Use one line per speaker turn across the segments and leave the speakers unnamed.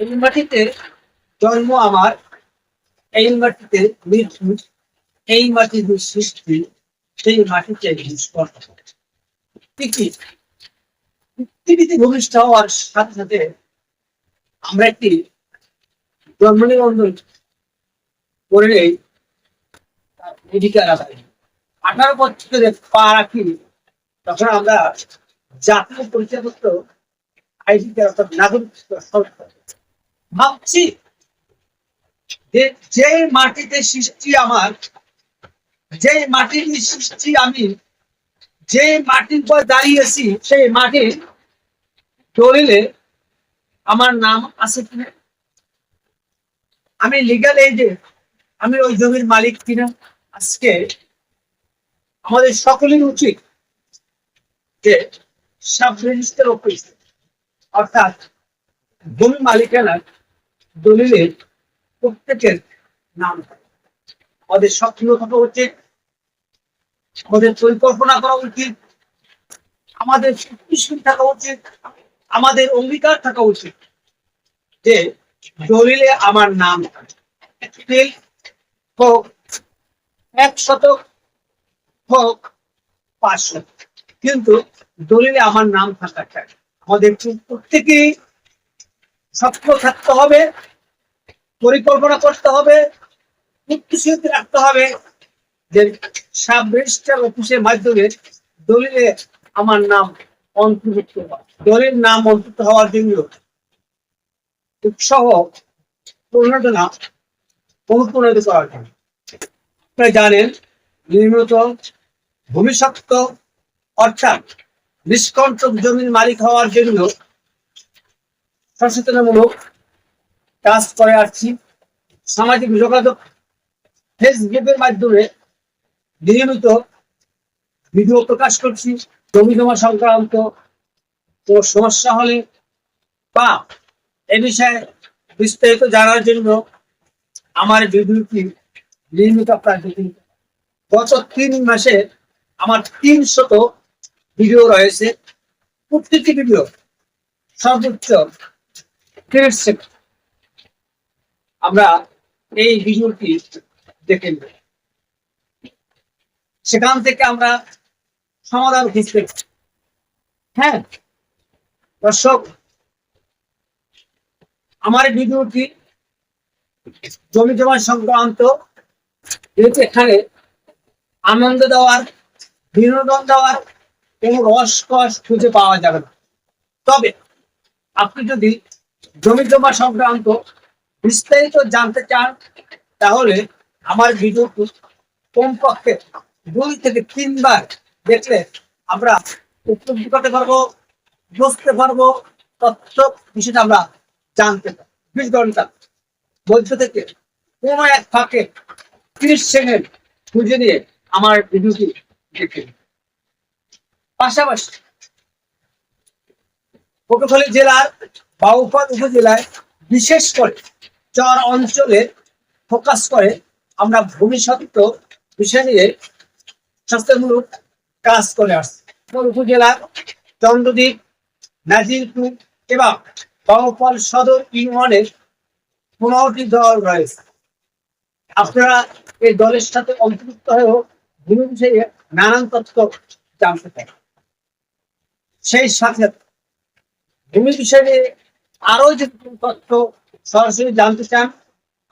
এই মাটিতে জন্ম আমার, এই মাটিতে মৃত্যু, এই মাটিতে সৃষ্টি, সেই মাটিতে নিষ্পন্ন ঠিকই পৃথিবীতে ভূমিষ্ঠ হওয়ার সাথে সাথে আমরা একটি জন্ম নিবন্ধন করে নেই মেডিকেল আধারে আঠারো বছরে পা রাখি, তখন আমরা জাতীয় পরিচয়পত্র, আইডি অর্থাৎ নাগরিক ভাবছি যে যে মাটিতে সৃষ্টি আমার যে মাটির সৃষ্টি আমি যে মাটির পর দাঁড়িয়েছি, সেই মাটির দলিলে আমার নাম আছে কিনা? আমি লিগাল এই যে আমি ওই জমির মালিক কিনা? আজকে আমাদের সকলের উচিত যে সাব রেজিস্টার অফিস, অর্থাৎ জমি মালিকানার দলিলে প্রত্যেকের নাম। আমাদের সক্রিয় থাকা উচিত আমাদের পরিকল্পনা করা উচিত, আমাদের শক্তিশীল থাকা উচিত, আমাদের অঙ্গীকার থাকা উচিত যে দলিলে আমার নাম থাকে। হোক, এক শতক হোক, পাঁচ শতক কিন্তু দলিলে আমার নাম থাকা চাই আমাদের প্রত্যেকেই সক্রিয় থাকতে হবে, পরিকল্পনা করতে হবে প্রতিশ্রুতি রাখতে হবে যে সাব রেজিস্ট্রার অফিসের মাধ্যমে দলিলে আমার নাম অন্তর্ভুক্ত। দলিল নাম অন্তর্ভুক্ত হওয়ার জন্য উৎসাহ প্রণোদনা অনুপ্রাণিত করার জন্য আপনারা জানেন, নির্মিত ভূমিসত্ব অর্থাৎ নিষ্কণ্টক জমির মালিক হওয়ার জন্য সচেতনামূলক কাজ করে আসছি। সামাজিক যোগাযোগ ফেসবুকের মাধ্যমে নিয়মিত ভিডিও প্রকাশ করছি। জমি জমা সংক্রান্ত কোনো সমস্যা হলে বা এ বিষয়ে বিস্তারিত জানার জন্য আমার ভিডিওটি নিয়মিত আপনার দেখুন। গত তিন মাসে আমার তিনশত ভিডিও রয়েছে। প্রত্যেকটি ভিডিও সর্বোচ্চ আমরা এই ভিডিওটি দেখে নেব। সেখান থেকে আমরা সমাধান খুঁজতে হ্যাঁ দর্শক, আমার ভিডিওটি জমি জমা সংক্রান্ত, যেহেতু এখানে আনন্দ দেওয়ার, বিনোদন দেওয়ার কোনো রসকস খুঁজে পাওয়া যাবে না। তবে আপনি যদি জমি জমা সংক্রান্ত বিস্তারিত জানতে চান, তাহলে আমার ভিডিওটি কমপক্ষে দুই থেকে তিনবার দেখলে আমরা উপলব্ধি করতে পারব, বুঝতে পারব, তথ্য বিষয়টা আমরা জানতে পারব। বিশ ঘণ্টা মধ্য থেকে কোনো এক ফাঁকে ত্রিশ সেকেন্ড খুঁজে নিয়ে আমার ভিডিওটি দেখে পাশাপাশি পটুখালী জেলার বাউপাল উপজেলায় বিশেষ করে চর অঞ্চলে ফোকাস করে আমরা ভূমিসত্ত্ব বিষয় নিয়ে স্বাস্থ্যমূলক কাজ করে আসছি। উপজেলার চন্দ্রদ্বীপ, নাজিরপুর এবং বাউপাল সদর ইউনিয়নের পনেরোটি দল রয়েছে। আপনারা এই দলের সাথে অন্তর্ভুক্ত হয়েও ভূমি বিষয়ে নানান তথ্য জানতে পারেন। সেই সাথে ভূমি বিষয়ে আরও যে তথ্য সরাসরি জানতে চান,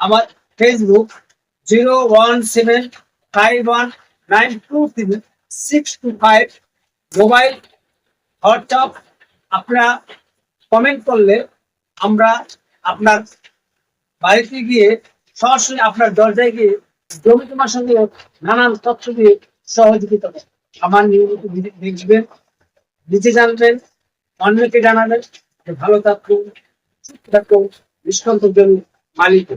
আমার Facebook zero one seven five one nine two three six two five mobile WhatsApp আপনারা কমেন্ট করলে আমরা আপনার বাড়িতে গিয়ে সরাসরি আপনার দরজায় গিয়ে জমি তোমার সঙ্গে নানান তথ্য দিয়ে সহযোগিতা। আমার নিয়মিত দেখবেন নিজে জানবেন অন্যকে জানাবেন যে ভালো থাকুন সুস্থ থাকুন জমি মালিক।